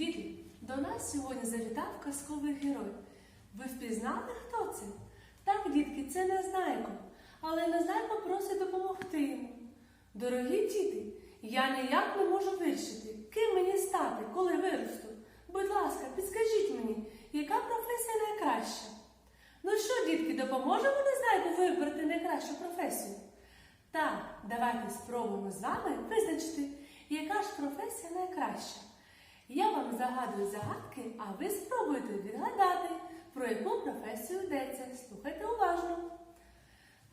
Діти, до нас сьогодні завітав казковий герой. Ви впізнали, хто це? Так, дітки, це Незнайко. Але Незнайко просить допомогти йому. Дорогі діти, я ніяк не можу вирішити, ким мені стати, коли виросту. Будь ласка, підскажіть мені, яка професія найкраща? Ну що, дітки, допоможемо Незнайку вибрати найкращу професію? Так, давайте спробуємо з вами визначити, яка ж професія найкраща. Загадую загадки, а ви спробуйте відгадати, про яку професію йдеться. Слухайте уважно.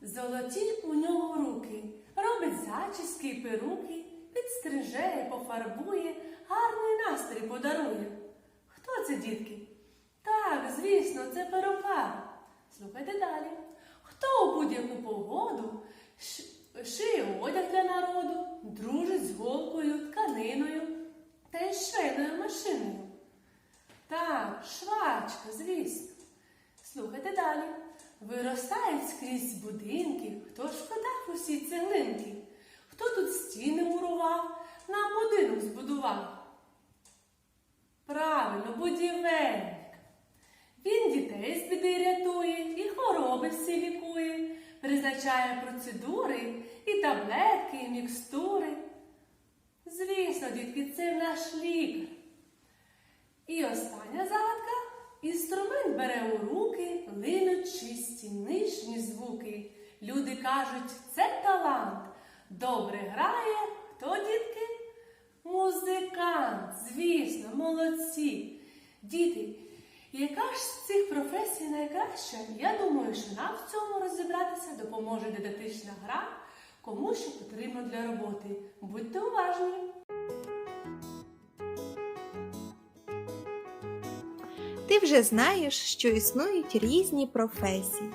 Золоті у нього руки, робить зачіски й перуки, підстриже, пофарбує, гарний настрій подарує. Хто це, дітки? Так, звісно, це перукар. Слухайте далі. Хто у будь-яку погоду шиє одяг для народу, швейною машиною? Так, швачка, звісно. Слухайте далі. Виростають скрізь будинки, хто ж вкладав усі цеглинки? Хто тут стіни мурував, нам будинок збудував? Правильно, будівельник. Він дітей з біди рятує і хвороби всі лікує, призначає процедури і таблетки, і мікстури. Звісно, дітки, це наш лікар. І остання загадка. Інструмент бере у руки, линуть чисті нижні звуки. Люди кажуть, це талант. Добре грає. Хто, дітки? Музикант, звісно, молодці. Діти, яка ж з цих професій найкраща? Я думаю, що нам в цьому розібратися допоможе дидактична гра, кому що потрібно для роботи. Будьте уважні! Ти вже знаєш, що існують різні професії.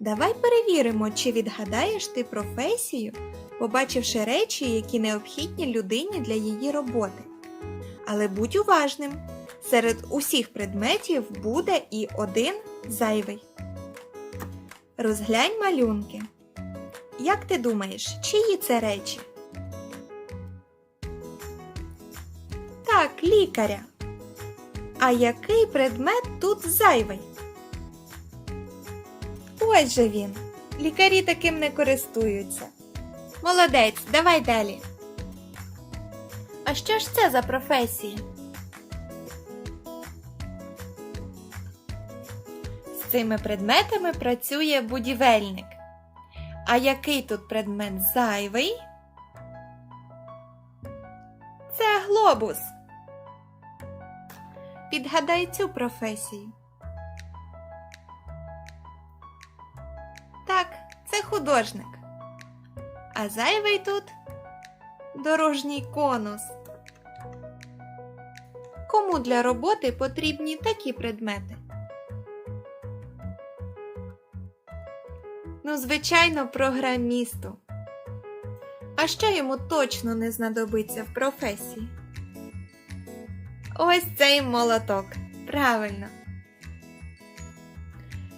Давай перевіримо, чи відгадаєш ти професію, побачивши речі, які необхідні людині для її роботи. Але будь уважним, серед усіх предметів буде і один зайвий. Розглянь малюнки. Як ти думаєш, чиї це речі? Так, лікаря. А який предмет тут зайвий? Ось же він. Лікарі таким не користуються. Молодець, давай далі. А що ж це за професія? З цими предметами працює будівельник. А який тут предмет зайвий? Це глобус. Підгадай цю професію. Так, це художник. А зайвий тут дорожній конус. Кому для роботи потрібні такі предмети? Ну, звичайно, програмісту. А що йому точно не знадобиться в професії? Ось цей молоток. Правильно.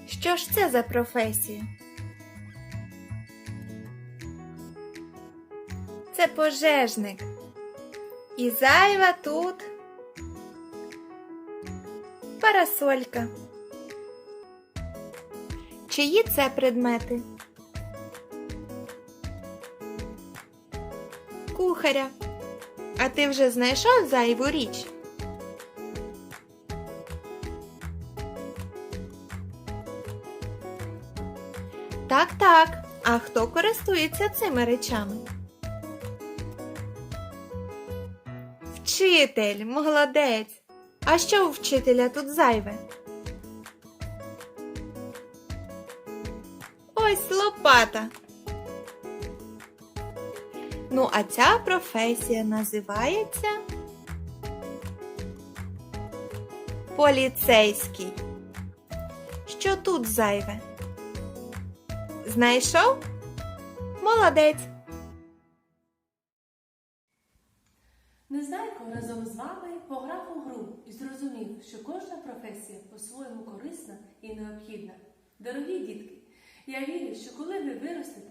Що ж це за професія? Це пожежник. І зайва тут парасолька. Чиї це предмети? Кухаря. А ти вже знайшов зайву річ? Так, так. А хто користується цими речами? Вчитель, молодець. А що у вчителя тут зайве? Ось лопата. Ну, а ця професія називається поліцейський. Що тут зайве? Знайшов? Молодець. Незнайко разом з вами пограв у гру і зрозумів, що кожна професія по-своєму корисна і необхідна. Дорогі дітки, я вірю, що коли ви виростете,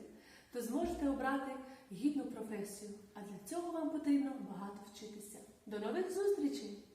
то зможете обрати гідну професію, а для цього вам потрібно багато вчитися. До нових зустрічей!